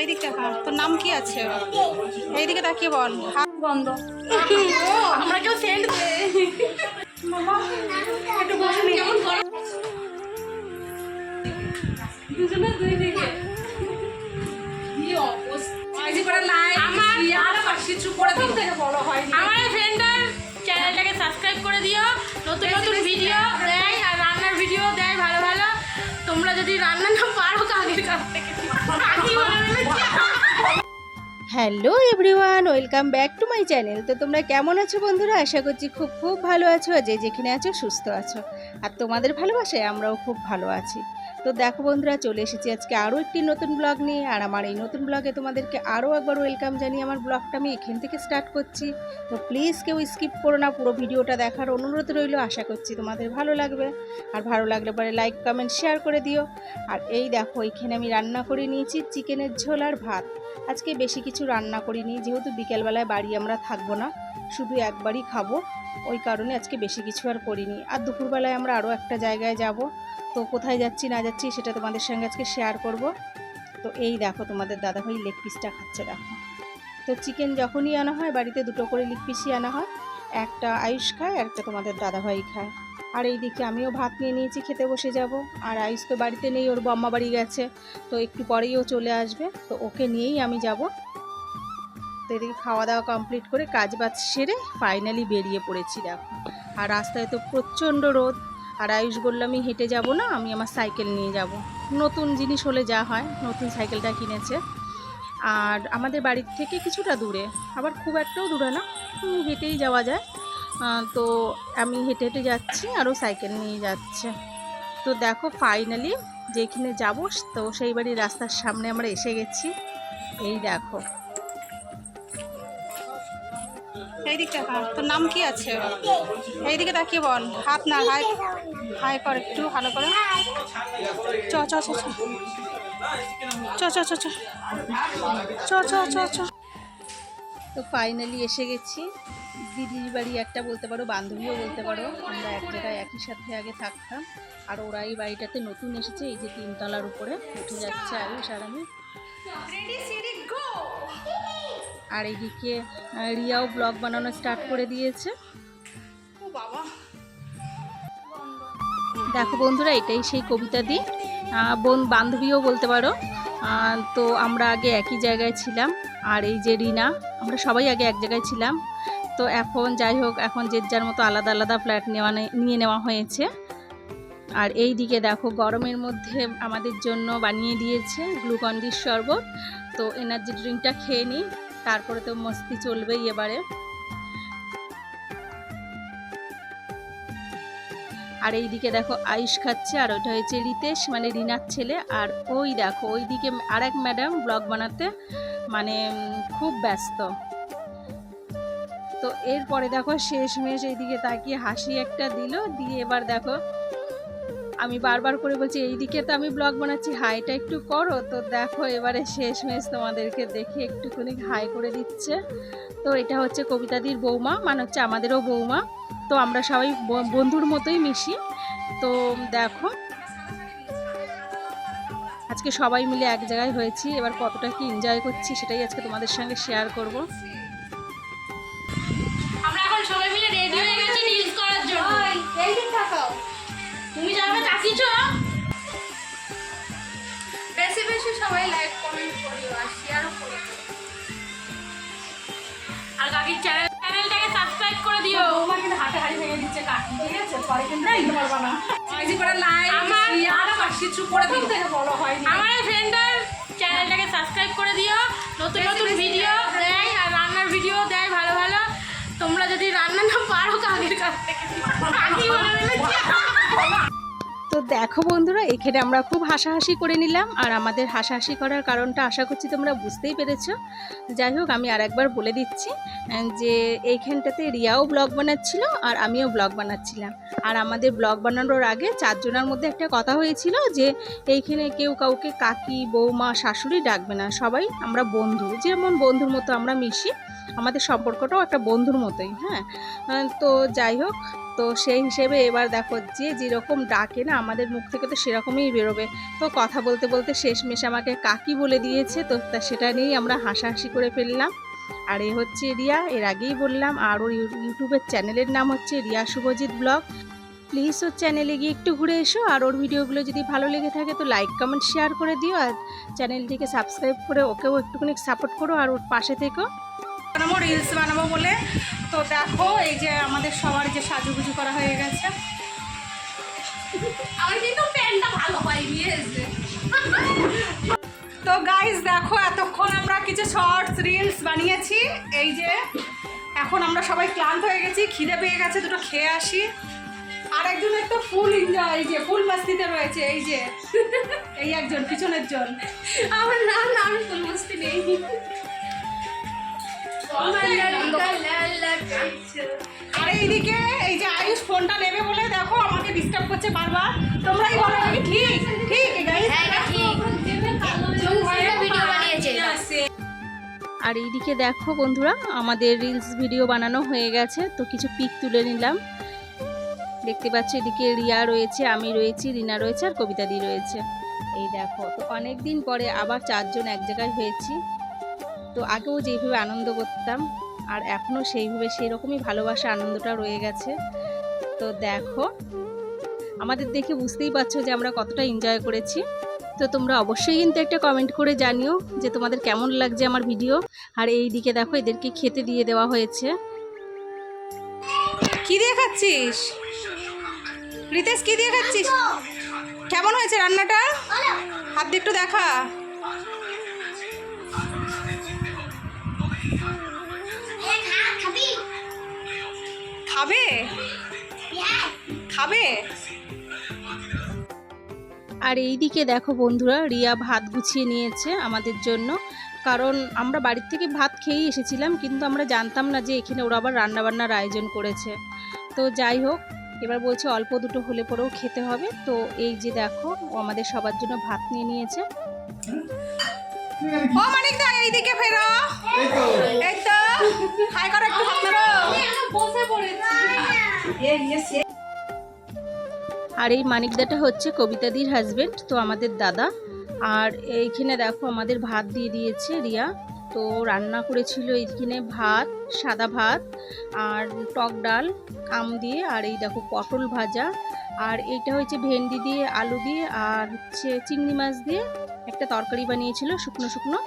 এইদিকে তোর নাম কি আছে? এইদিকে তাকিয়ে বল। হাত বন্ধ। আমরা কেউ সেন্ড দুজনে দুই দিকে। আমার ফ্রেন্ডের চ্যানেলটাকে সাবস্ক্রাইব করে দিও। নতুন নতুন ভিডিও দেয়। আর রান্নার ভিডিও দেয় ভালো ভালো। তোমরা যদি রান্না না পারো কাকের কাছ থেকে 你我没有 hello everyone, welcome back to my channel. তো তোমরা কেমন আছো বন্ধুরা? আশা করছি খুব খুব ভালো আছো যে যেখানে আছো সুস্থ আছো। আর তোমাদের ভালোবাসায় আমরাও খুব ভালো আছি। তো দেখো বন্ধুরা, চলে এসেছি আজকে আরও একটি নতুন ব্লগ নিয়ে। আর আমার এই নতুন ব্লগে তোমাদেরকে আরও একবার ওয়েলকাম জানিয়ে আমার ব্লগটা আমি এখান থেকে স্টার্ট করছি। তো প্লিজ কেউ স্কিপ করো না, পুরো ভিডিওটা দেখার অনুরোধ রইল। আশা করছি তোমাদের ভালো লাগবে। আর ভালো লাগলে পরে লাইক, কমেন্ট, শেয়ার করে দিও। আর এই দেখো, এখানে আমি রান্না করে নিয়েছি চিকেনের ঝোল আর ভাত। আজকে বেশি কিছু রান্না করিনি, যেহেতু বিকেলবেলায় বাড়ি আমরা থাকব না, শুধু একবারই খাব, ওই কারণে আজকে বেশি কিছু আর করিনি। আর দুপুরবেলায় আমরা আরও একটা জায়গায় যাব, তো কোথায় যাচ্ছি না যাচ্ছি সেটা তোমাদের সঙ্গে আজকে শেয়ার করব। তো এই দেখো তোমাদের দাদাভাই লেগ পিসটা খাচ্ছে, দেখো। তো চিকেন যখনই আনা হয়, বাড়িতে দুটো করে লেগ পিসই আনা হয়, একটা আয়ুষ খায় একটা তোমাদের দাদাভাই খায়। আর এই এইদিকে আমিও ভাত নিয়ে নিয়েছি, খেতে বসে যাব। আর আয়ুষ তো বাড়িতে নেই, ওর বাম্মা বাড়ি গেছে। তো একটু পরেই ও চলে আসবে। তো ওকে নিয়েই আমি যাব। তো এদিকে খাওয়া দাওয়া কমপ্লিট করে কাজ বাজ সেরে ফাইনালি বেরিয়ে পড়েছি, দেখো। আর রাস্তায় তো প্রচণ্ড রোদ। আর আয়ুষ বলল, আমি হেঁটে যাব না, আমি আমার সাইকেল নিয়ে যাব। নতুন জিনিস হলে যা হয়, নতুন সাইকেলটা কিনেছে। আর আমাদের বাড়ির থেকে কিছুটা দূরে, আবার খুব একটাও দূরে না হেঁটেই যাওয়া যায়। তো আমি হেঁটে হেঁটে যাচ্ছি, আরও সাইকেল নিয়ে যাচ্ছে। তো দেখো ফাইনালি যেখানে যাব, তো সেই বাড়ির রাস্তার সামনে আমরা এসে গেছি। এই দেখো। এইদিকে তোর নাম কি আছে? এইদিকে তাকিয়ে বল। হাত না, হাই হাই কর একটু, ভালো করে। চ। চ চ চ চ। চ চ চ চ চ চ। তো ফাইনালি এসে গেছি। দিদির বাড়ি একটা বলতে পারো বান্ধবীও বলতে পারো আমরা এক জায়গায় একই সাথে আগে থাকতাম। আর ওরা এই বাড়িটাতে নতুন এসেছে এই যে তিনতলার উপরে উঠে যাচ্ছে আয়ুষ আর আমি। আর এইদিকে আহ, রিয়াও ব্লগ বানানো স্টার্ট করে দিয়েছে। দেখো বন্ধুরা এটাই সেই কবিতা দি। বোন বান্ধবীও বলতে পারো। তো আমরা আগে একই জায়গায় ছিলাম। আর এই যে রিনা, আমরা সবাই আগে এক জায়গায় ছিলাম। তো এখন যাই হোক, এখন যে যার মতো আলাদা আলাদা ফ্ল্যাট নেওয়া নিয়ে নেওয়া হয়েছে। আর এই দিকে দেখো, গরমের মধ্যে আমাদের জন্য বানিয়ে দিয়েছে গ্লুকন্ডির শরবত। তো এনার্জি ড্রিঙ্কটা খেয়ে নিই, তারপরে তো মস্তি চলবেই এবারে। আর এইদিকে দেখো আয়ুষ খাচ্ছে, আর ওটা হয়েছে রিতেশ মানে রিনার ছেলে। আর ওই দেখো, ওইদিকে আর এক ম্যাডাম ব্লগ বানাতে মানে খুব ব্যস্ত। তো এরপরে দেখো শেষমেশ এইদিকে তাকিয়ে হাসি একটা দিল। দিয়ে এবার দেখো, আমি বারবার করে বলছি, এইদিকে তো আমি ব্লগ বানাচ্ছি হাইটা একটু করো। তো দেখো এবারে শেষমেশ তোমাদেরকে দেখে একটুখানি হাই করে দিচ্ছে। তো এটা হচ্ছে কবিতাদির বৌমা মানে হচ্ছে আমাদেরও বৌমা। তো আমরা সবাই বন্ধুর মতোই মিশি। তো দেখো আজকে সবাই মিলে এক জায়গায় হয়েছি এবার কতটা কি এনজয় করছি সেটাই আজকে তোমাদের সঙ্গে শেয়ার করব। আমরা এখন সবাই মিলে রেডি হয়ে গেছি রিলস করার জন্য। তাকাও তুমি যাবে বেশি বেশি সবাই লাইক কমেন্ট করিও আর শেয়ারও করিও। আর কাকির চ্যানেল হাড়ি কাকি ঠিক আছে পরে কিন্তু দিতে পারবা না। বেশি করে লাইক আমার- কিছু করে দিন থেকে বড় হয় আমার ফ্রেন্ডের চ্যানেলটাকে সাবস্ক্রাইব করে দিও। নতুন নতুন ভিডিও দেয় আর রান্নার ভিডিও দেয় ভালো ভালো। তোমরা যদি রান্না না পারো কাকের কাছ থেকে কাকি বলে দেবে। তো দেখো বন্ধুরা, এখানে আমরা খুব হাসাহাসি করে নিলাম। আর আমাদের হাসাহাসি করার কারণটা আশা করছি তোমরা বুঝতেই পেরেছ। যাই হোক, আমি আরেকবার বলে দিচ্ছি যে এইখানটাতে রিয়াও ব্লগ বানাচ্ছিল আর আমিও ব্লগ বানাচ্ছিলাম। আর আমাদের ব্লগ বানানোর আগে চারজনের মধ্যে একটা কথা হয়েছিল যে, এইখানে কেউ কাউকে কাকি, বৌমা, শাশুড়ি ডাকবে না। সবাই আমরা বন্ধু, যেমন বন্ধুর মতো আমরা মিশি। আমাদের সম্পর্কটাও একটা বন্ধুর মতোই হ্যাঁ? তো যাই হোক তো সেই হিসেবে এবার দেখো যে যেরকম ডাকে না, আমাদের মুখ থেকে তো সেরকমই বেরোবে। তো কথা বলতে বলতে শেষমেশ আমাকে কাকি বলে দিয়েছে, তো তা সেটা নিয়েই আমরা হাসাহাসি করে ফেললাম। আর এ হচ্ছে রিয়া, এর আগেই বললাম, আর ওর ইউ- ইউটিউবের চ্যানেলের নাম হচ্ছে রিয়া শুভজিৎ ব্লগ। প্লিজ ওর চ্যানেলে গিয়ে একটু ঘুরে এসো, আর ওর ভিডিওগুলো যদি ভালো লেগে থাকে তো লাইক, কমেন্ট, শেয়ার করে দিও, আর চ্যানেলটিকে সাবস্ক্রাইব করে ওকেও একটুখানি সাপোর্ট করো, আর ওর পাশে থেকো। রিলস বানাবো বলে তো দেখো এই যে আমাদের সবার যে সাজুগুজু করা হয়ে গেছে। আমার কিন্তু প্যান্টটা ভালো হয়নি তো গাইস দেখো এতক্ষণ আমরা কিছু শর্টস রিলস বানিয়েছি। এই যে এখন আমরা সবাই ক্লান্ত হয়ে গেছি খিদে পেয়ে গেছে দুটো খেয়ে আসি। আর একজন একটু ফুল এনজয় এই যে ফুল মাস্তিতে রয়েছে এই যে। এই একজন পিছনের জন। আমার নাম না আমি ফুল মস্তি নেই। আর এইদিকে এই যে আয়ুষ ফোনটা নেবে বলে দেখো আমাকে ডিস্টার্ব করছে বারবার। তোমরাই বলো নাকি? ঠিক ঠিক ভিডিও বানিয়েছে। আর এইদিকে দেখো বন্ধুরা আমাদের রিলস ভিডিও বানানো হয়ে গেছে তো কিছু পিক তুলে নিলাম। দেখতে পাচ্ছ এদিকে রিয়া রয়েছে আমি রয়েছি রিনা রয়েছে আর কবিতাদি রয়েছে। এই দেখো তো অনেক দিন পরে আবার চারজন এক জায়গায় হয়েছি। তো আগেও যেইভাবে আনন্দ করতাম আর এখনও সেইভাবে সেই রকমই ভালোবাসা, আনন্দটা রয়ে গেছে। তো দেখো, আমাদের দেখে বুঝতেই পারছ যে আমরা কতটা এনজয় করেছি। তো তোমরা অবশ্যই কিন্তু একটা কমেন্ট করে জানিও যে তোমাদের কেমন লাগছে আমার ভিডিও আর এই দিকে দেখো, এদেরকে খেতে দিয়ে দেওয়া হয়েছে। কি দিয়ে খাচ্ছিস? রিতেশ, কি দিয়ে খাচ্ছিস? কেমন হয়েছে রান্নাটা? হাত দিয়ে একটু দেখা। খাবে? খাবে? আর এই দিকে দেখো বন্ধুরা রিয়া ভাত গুছিয়ে নিয়েছে আমাদের জন্য। কারণ আমরা বাড়ির থেকে ভাত খেয়েই এসেছিলাম কিন্তু আমরা জানতাম না যে এখানে ওরা আবার রান্নাবান্নার আয়োজন করেছে। তো যাই হোক এবার বলছে অল্প দুটো হলে পরেও খেতে হবে। তো এই যে দেখো ও আমাদের সবার জন্য ভাত নিয়ে নিয়েছে। ও মানিক দা এইদিকে ফেরো। এই তো। হাই করো একটু হাত বসে পড়েছি। আর এই মানিকদাটা হচ্ছে কবিতাদির হাজবেন্ড তো আমাদের দাদা। আর এইখানে দেখো আমাদের ভাত দিয়ে দিয়েছে রিয়া। তো রান্না করেছিল এইখানে ভাত সাদা ভাত আর টক ডাল আম দিয়ে। আর এই দেখো পটল ভাজা। আর এইটা হচ্ছে ভেন্ডি দিয়ে আলু দিয়ে আর হচ্ছে চিংড়ি মাছ দিয়ে একটা তরকারি বানিয়েছিল শুকনো শুকনো।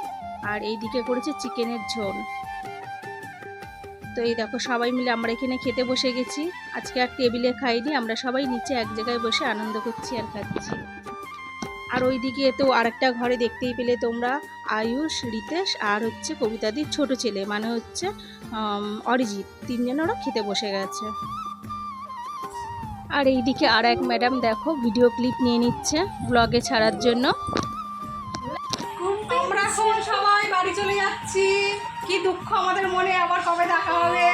আর এইদিকে করেছে চিকেনের ঝোল। তো এই দেখো, সবাই মিলে আমরা এখানে খেতে বসে গেছি। আজকে আর টেবিলে খাইনি, আমরা সবাই নিচে এক জায়গায় বসে আনন্দ করছি আর খাচ্ছি। আর ওইদিকে তো আরেকটা ঘরে দেখতেই পেলে তোমরা, আয়ুষ, রিতেশ আর হচ্ছে কবিতাদির ছোট ছেলে মানে হচ্ছে অরিজিৎ তিনজন ওরা খেতে বসে গেছে। আর এইদিকে আর এক ম্যাডাম দেখো, ভিডিও ক্লিপ নিয়ে নিচ্ছে ব্লগে ছাড়ার জন্য। আমরা সবাই বাড়ি চলে যাচ্ছি? কি দুঃখ আমাদের মনে আবার কবে দেখা হবে?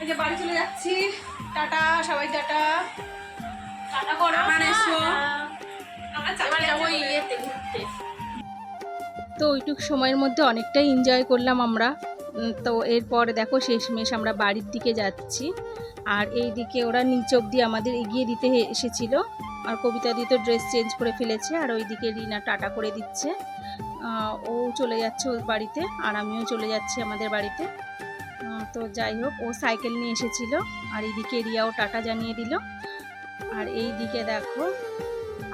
এই যে বাড়ি চলে যাচ্ছি। টাটা সবাই টাটা। টাটা করো। যাব ইয়েতে ঘুরতে। তো ওইটুক সময়ের মধ্যে অনেকটাই এনজয় করলাম আমরা। তো এরপর দেখো শেষমেশ আমরা বাড়ির দিকে যাচ্ছি। আর এই দিকে ওরা নিচ অব্দি আমাদের এগিয়ে দিতে এসেছিল। আর কবিতা দিয়ে তো ড্রেস চেঞ্জ করে ফেলেছে, আর ওইদিকে রিনা টাটা করে দিচ্ছে। ও চলে যাচ্ছে ওর বাড়িতে, আর আমিও চলে যাচ্ছি আমাদের বাড়িতে। তো যাই হোক, ও সাইকেল নিয়ে এসেছিল, আর এইদিকে রিয়াও টাটা জানিয়ে দিল। আর এই দিকে দেখো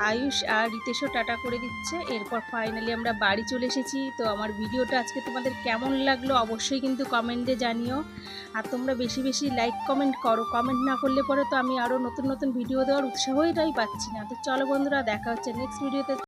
আয়ুষ আর রিতেশও টাটা করে দিচ্ছে। এরপর ফাইনালি আমরা বাড়ি চলে এসেছি। তো আমার ভিডিওটা আজকে তোমাদের কেমন লাগল অবশ্যই কিন্তু কমেন্টে জানিও। আর তোমরা বেশি বেশি লাইক কমেন্ট করো। কমেন্ট না করলে পরে তো আমি আরও নতুন নতুন ভিডিও দেওয়ার উৎসাহটাই পাচ্ছি না। তো চলো বন্ধুরা, দেখা হচ্ছে নেক্সট ভিডিওতে